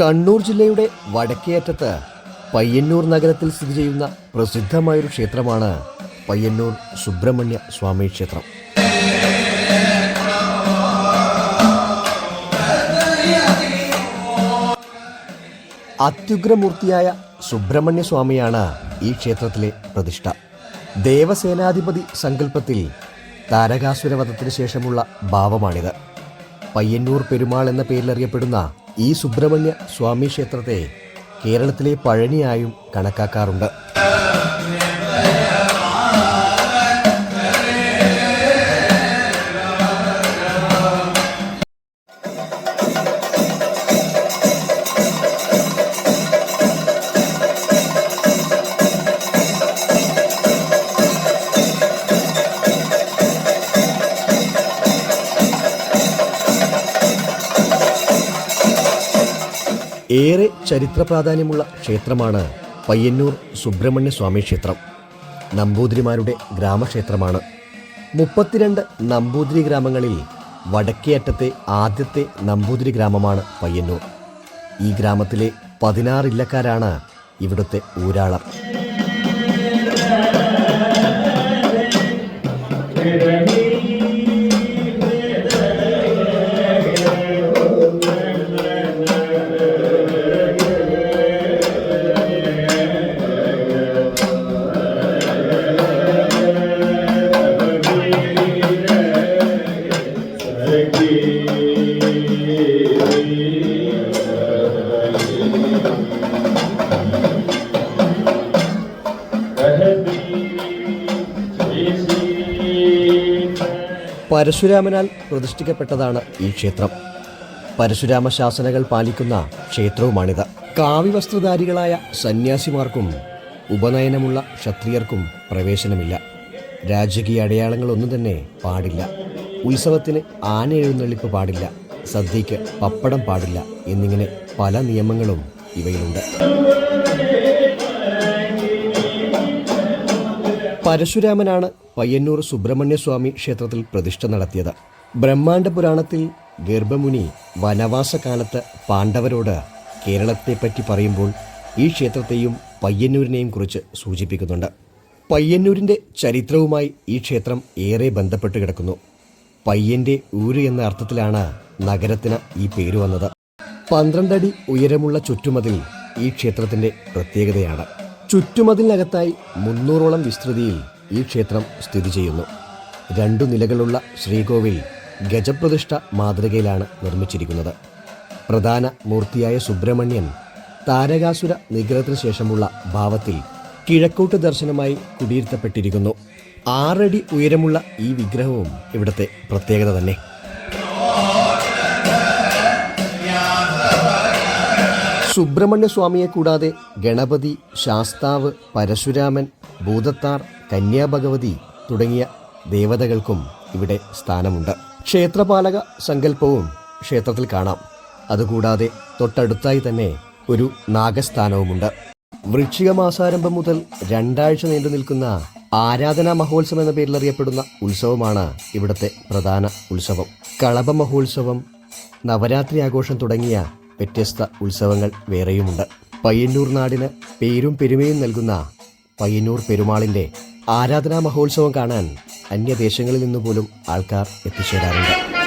കണ്ണൂർ ജില്ലയുടെ വടക്കേയറ്റത്ത് പയ്യന്നൂർ നഗരത്തിൽ സ്ഥിതി ചെയ്യുന്ന പ്രസിദ്ധമായൊരു ക്ഷേത്രമാണ് പയ്യന്നൂർ സുബ്രഹ്മണ്യ സ്വാമി ക്ഷേത്രം. അത്യുഗ്രമൂർത്തിയായ സുബ്രഹ്മണ്യ സ്വാമിയാണ് ഈ ക്ഷേത്രത്തിലെ പ്രതിഷ്ഠ. ദേവസേനാധിപതി സങ്കല്പത്തിൽ താരകാസുരവധത്തിന് ശേഷമുള്ള ഭാവമാണിത്. പയ്യന്നൂർ പെരുമാൾ എന്ന പേരിലറിയപ്പെടുന്ന ഈ സുബ്രഹ്മണ്യ സ്വാമി ക്ഷേത്രത്തെ കേരളത്തിലെ പഴനിയായും കണക്കാക്കാറുണ്ട്. ഏറെ ചരിത്ര പ്രാധാന്യമുള്ള ക്ഷേത്രമാണ് പയ്യന്നൂർ സുബ്രഹ്മണ്യ സ്വാമി ക്ഷേത്രം. നമ്പൂതിരിമാരുടെ ഗ്രാമക്ഷേത്രമാണ്. മുപ്പത്തിരണ്ട് നമ്പൂതിരി ഗ്രാമങ്ങളിൽ വടക്കേ അറ്റത്തെ ആദ്യത്തെ നമ്പൂതിരി ഗ്രാമമാണ് പയ്യന്നൂർ. ഈ ഗ്രാമത്തിലെ പതിനാറ് ഇല്ലക്കാരാണ് ഇവിടുത്തെ ഊരാളർ പരശുരാമനാൽ പ്രതിഷ്ഠിക്കപ്പെട്ടതാണ് ഈ ക്ഷേത്രം. പരശുരാമ ശാസനകൾ പാലിക്കുന്ന ക്ഷേത്രവുമാണിത്. കാവ്യവസ്ത്രധാരികളായ സന്യാസിമാർക്കും ഉപനയനമുള്ള ക്ഷത്രിയർക്കും പ്രവേശനമില്ല. രാജകീയ അടയാളങ്ങളൊന്നും തന്നെ പാടില്ല. ഉത്സവത്തിന് ആന എഴുന്നള്ളിപ്പ് പാടില്ല. സദ്യയ്ക്ക് പപ്പടം പാടില്ല എന്നിങ്ങനെ പല നിയമങ്ങളും ഇവയിലുണ്ട്. പരശുരാമനാണ് പയ്യന്നൂർ സുബ്രഹ്മണ്യസ്വാമി ക്ഷേത്രത്തിൽ പ്രതിഷ്ഠ നടത്തിയത്. ബ്രഹ്മാണ്ഡ പുരാണത്തിൽ ഗർഭമുനി വനവാസകാലത്ത് പാണ്ഡവരോട് കേരളത്തെപ്പറ്റി പറയുമ്പോൾ ഈ ക്ഷേത്രത്തെയും പയ്യന്നൂരിനെയും കുറിച്ച് സൂചിപ്പിക്കുന്നുണ്ട്. പയ്യന്നൂരിന്റെ ചരിത്രവുമായി ഈ ക്ഷേത്രം ഏറെ ബന്ധപ്പെട്ട് കിടക്കുന്നു. പയ്യന്റെ ഊര് എന്ന അർത്ഥത്തിലാണ് നഗരത്തിന് ഈ പേര് വന്നത്. പന്ത്രണ്ടടി ഉയരമുള്ള ചുറ്റുമതിൽ ഈ ക്ഷേത്രത്തിന്റെ പ്രത്യേകതയാണ്. ചുറ്റുമതിലിനകത്തായി മുന്നൂറോളം വിസ്തൃതിയിൽ ഈ ക്ഷേത്രം സ്ഥിതി ചെയ്യുന്നു. രണ്ടു നിലകളുള്ള ശ്രീകോവിൽ ഗജപ്രതിഷ്ഠ മാതൃകയിലാണ് നിർമ്മിച്ചിരിക്കുന്നത്. പ്രധാന മൂർത്തിയായ സുബ്രഹ്മണ്യൻ താരകാസുര നിഗ്രഹത്തിന് ശേഷമുള്ള ഭാവത്തിൽ കിഴക്കോട്ട് ദർശനമായി കുടിയിരുത്തപ്പെട്ടിരിക്കുന്നു. ആറടി ഉയരമുള്ള ഈ വിഗ്രഹവും ഇവിടുത്തെ പ്രത്യേകത തന്നെ. സുബ്രഹ്മണ്യ സ്വാമിയെ കൂടാതെ ഗണപതി ശാസ്താവ് പരശുരാമൻ ഭൂതത്താർ കന്യാഭഗവതി തുടങ്ങിയ ദേവതകൾക്കും ഇവിടെ സ്ഥാനമുണ്ട്. ക്ഷേത്രപാലക സങ്കല്പവും ക്ഷേത്രത്തിൽ കാണാം. അതുകൂടാതെ തൊട്ടടുത്തായി തന്നെ ഒരു നാഗസ്ഥാനവുമുണ്ട്. വൃശ്ചിക മാസാരംഭം മുതൽ രണ്ടാഴ്ച നീണ്ടു നിൽക്കുന്ന ആരാധനാ മഹോത്സവം എന്ന പേരിൽ അറിയപ്പെടുന്ന ഉത്സവമാണ് ഇവിടുത്തെ പ്രധാന ഉത്സവം. കളഭ മഹോത്സവം നവരാത്രി ആഘോഷം തുടങ്ങിയ വ്യത്യസ്ത ഉത്സവങ്ങൾ വേറെയുമുണ്ട്. പയ്യന്നൂർ നാടിന് പേരും പെരുമയും നൽകുന്ന പയ്യന്നൂർ പെരുമാളിന്റെ ആരാധനാ മഹോത്സവം കാണാൻ അന്യദേശങ്ങളിൽ നിന്നു പോലും ആൾക്കാർ എത്തിച്ചേരാറുണ്ട്.